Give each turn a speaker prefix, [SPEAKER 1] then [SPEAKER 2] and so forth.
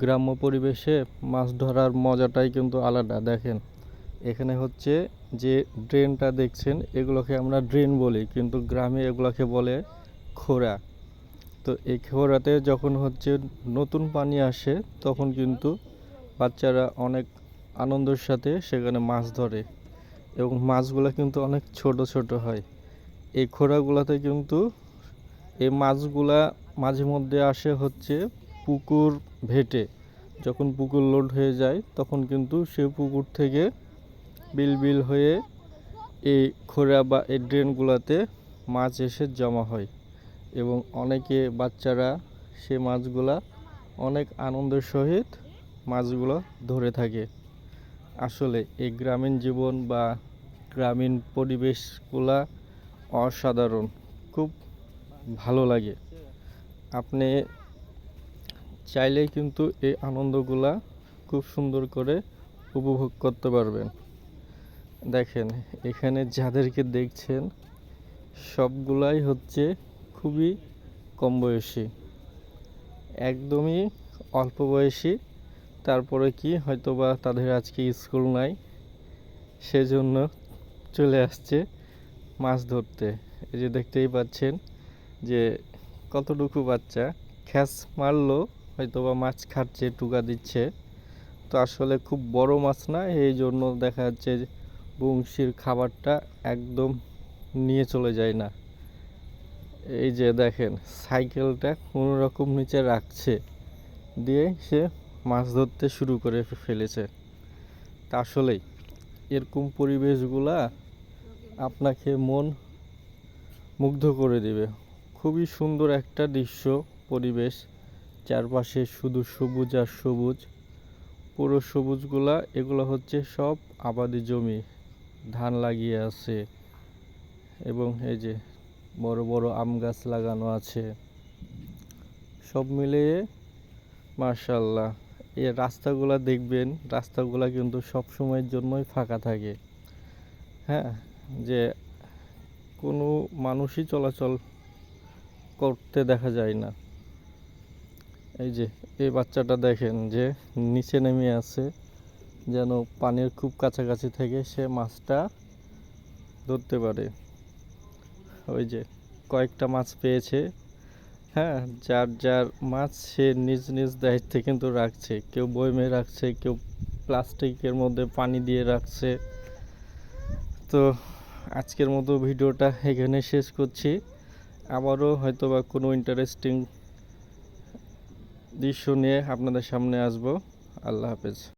[SPEAKER 1] গ্রাম্য পরিবেশে মাছ ধরার মজাটাই কিন্তু আলাদা, দেখেন। এখানে হচ্ছে যে ড্রেনটা দেখছেন, এগুলোকে আমরা ড্রেন বলি, কিন্তু গ্রামে এগুলোকে বলে খোরা। তো এই খোরাতে যখন হচ্ছে নতুন পানি আসে, তখন কিন্তু বাচ্চারা অনেক আনন্দের সাথে সেখানে মাছ ধরে এবং মাছগুলো কিন্তু অনেক ছোট ছোট হয়। এই খোরাগুলোতে কিন্তু এই মাছগুলা মাঝে মধ্যে আসে হচ্ছে পুকুর ভেটে যখন পুকুর লোড হয়ে যায়, তখন কিন্তু সে পুকুর থেকে বিল বিল হয়ে এই খোরা বা এই ড্রেনগুলোতে মাছ এসে জমা হয় এবং অনেকে বাচ্চারা সে মাছগুলা অনেক আনন্দের সহিত মাছগুলো ধরে থাকে। আসলে এই গ্রামীণ জীবন বা গ্রামীণ পরিবেশগুলা অসাধারণ, খুব ভালো লাগে। আপনি চাইলেই কিন্তু এই আনন্দগুলা খুব সুন্দর করে উপভোগ করতে পারবেন। দেখেন, এখানে যাদেরকে দেখছেন, সবগুলাই হচ্ছে খুবই কম বয়সী। একদমই অল্প বয়সী, তারপরে কি হয়তোবা তাদের আজকে স্কুল নাই, সেজন্য চলে আসছে মাছ ধরতে। এই যে দেখতেই পাচ্ছেন যে কতটুকু বাচ্চা খ্যাস মারলো হয়তোবা মাছ খাচ্ছে, টুকা দিচ্ছে। তো আসলে খুব বড় মাছ না, এই জন্য দেখা যাচ্ছে বংশীর খাবারটা একদম নিয়ে চলে যায় না। এই যে দেখেন, সাইকেলটা কোনো রকম নিচে রাখছে, দিয়ে সে মাছ ধরতে শুরু করে ফেলেছে। তা আসলেই, এরকম পরিবেশগুলা আপনাকে মন মুগ্ধ করে দেবে। খুবই সুন্দর একটা দৃশ্য, পরিবেশ। চারপাশে শুধু সবুজ আর সবুজ। পুরো সবুজগুলা, এগুলো হচ্ছে সব আবাদি জমি। ধান লাগিয়ে আছে এবং এই যে বড় বড় আম গাছ লাগানো আছে। সব মিলিয়ে মার্শাল্লাহ এই রাস্তাগুলা দেখবেন, রাস্তাগুলা কিন্তু সব সময়ের জন্যই ফাঁকা থাকে। হ্যাঁ যে কোনো মানুষই চলাচল করতে দেখা যায় না। এই যে, এই বাচ্চাটা দেখেন যে নিচে নেমে আছে, যেন পানির খুব কাছাকাছি থেকে সে মাছটা ধরতে পারে। ওই যে, কয়েকটা মাছ পেয়েছে। হ্যাঁ যার যার মাছ সে নিজ নিজ দায়িত্বে কিন্তু রাখছে। কেউ বয়মে রাখছে, কেউ প্লাস্টিকের মধ্যে পানি দিয়ে রাখছে। তো আজকের মতো ভিডিওটা এখানে শেষ করছি। আবারও হয়তো বা কোনো ইন্টারেস্টিং দৃশ্য নিয়ে আপনাদের সামনে আসব। আল্লাহ হাফেজ।